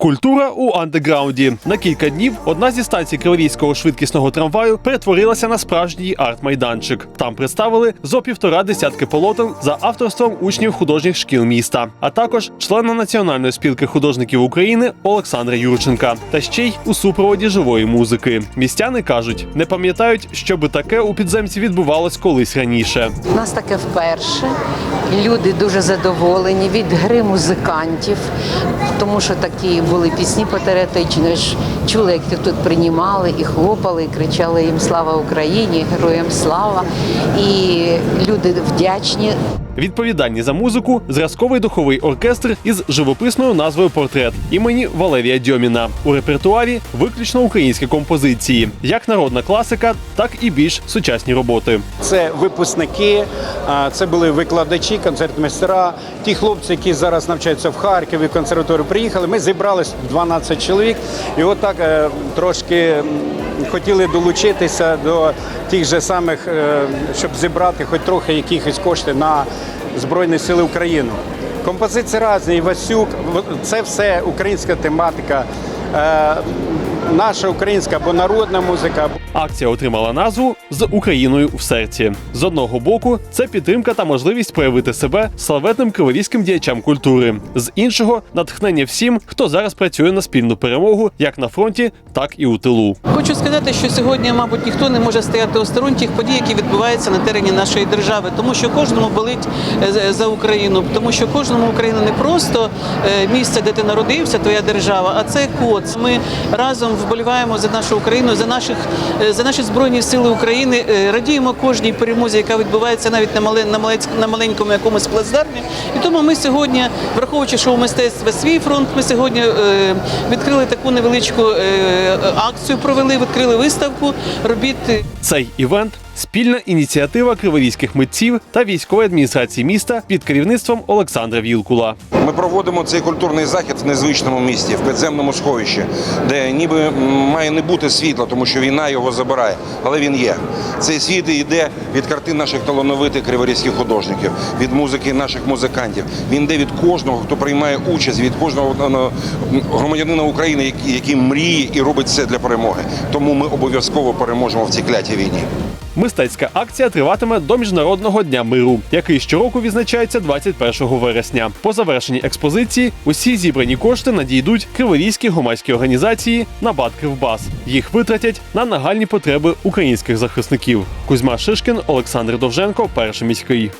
Культура у андеграунді. На кілька днів одна зі станцій Криворізького швидкісного трамваю перетворилася на справжній арт-майданчик. Там представили зо півтора десятки полотен за авторством учнів художніх шкіл міста, а також члена Національної спілки художників України Олександра Юрченка. Та ще й у супроводі живої музики. Містяни кажуть, не пам'ятають, щоби таке у підземці відбувалось колись раніше. У нас таке вперше. Люди дуже задоволені від гри музикантів, тому що такі були пісні патріотичні. Чули, як їх тут приймали і хлопали, і кричали їм Слава Україні, героям слава. І люди вдячні. Відповідальні за музику зразковий духовий оркестр із живописною назвою Портрет імені Валерія Дьоміна. У репертуарі виключно українські композиції, як народна класика, так і більш сучасні роботи. Це випускники, це були викладачі, концертмейстера. Ті хлопці, які зараз навчаються в Харкові, в консерваторію приїхали. Ми зібрались 12 чоловік, і отак е, трошки хотіли долучитися до тих же самих, е, щоб зібрати хоч трохи якихось кошти на Збройні Сили України. Композиції різні, Васюк, це все українська тематика. Наша українська або народна музика, Акція отримала назву з Україною в серці. З одного боку, це підтримка та можливість проявити себе славетним криворізьким діячам культури. З іншого натхнення всім, хто зараз працює на спільну перемогу як на фронті, так і у тилу. Хочу сказати, що сьогодні, мабуть, ніхто не може стояти осторонь тих подій, які відбуваються на терені нашої держави, тому що кожному болить е, за- за Україну, тому що кожному Україна не просто е, місце, де ти народився, твоя держава, а це код. Ми разом вболіваємо за нашу Україну, за наших е, за наші збройні сили України. е, Радіємо кожній перемозі, яка відбувається навіть на мале- на малець- на маленькому якомусь плацдармі. І тому ми сьогодні, враховуючи, що у мистецтва свій фронт, ми сьогодні е, відкрили таку невеличку акцію, провели, відкрили виставку робіт Цей івент спільна ініціатива криворізьких митців та військової адміністрації міста під керівництвом Олександра Вілкула. Ми проводимо цей культурний захід в незвичному місті, в підземному сховищі, де ніби має не бути світла, тому що війна його забирає, але він є. Цей світ йде від картин наших талановитих криворізьких художників, від музики наших музикантів. Він йде від кожного, хто приймає участь, від кожного ну, громадянина України, який мріє і робить все для перемоги. Тому ми обов'язково переможемо в цій клятій війні. Мистецька акція триватиме до міжнародного дня миру, який щороку відзначається 21 вересня. По завершенні експозиції усі зібрані кошти надійдуть криворізькій громадській організації «Набат Кривбас». Їх витратять на нагальні потреби українських захисників. Кузьма Шишкін, Олександр Довженко, перший міський.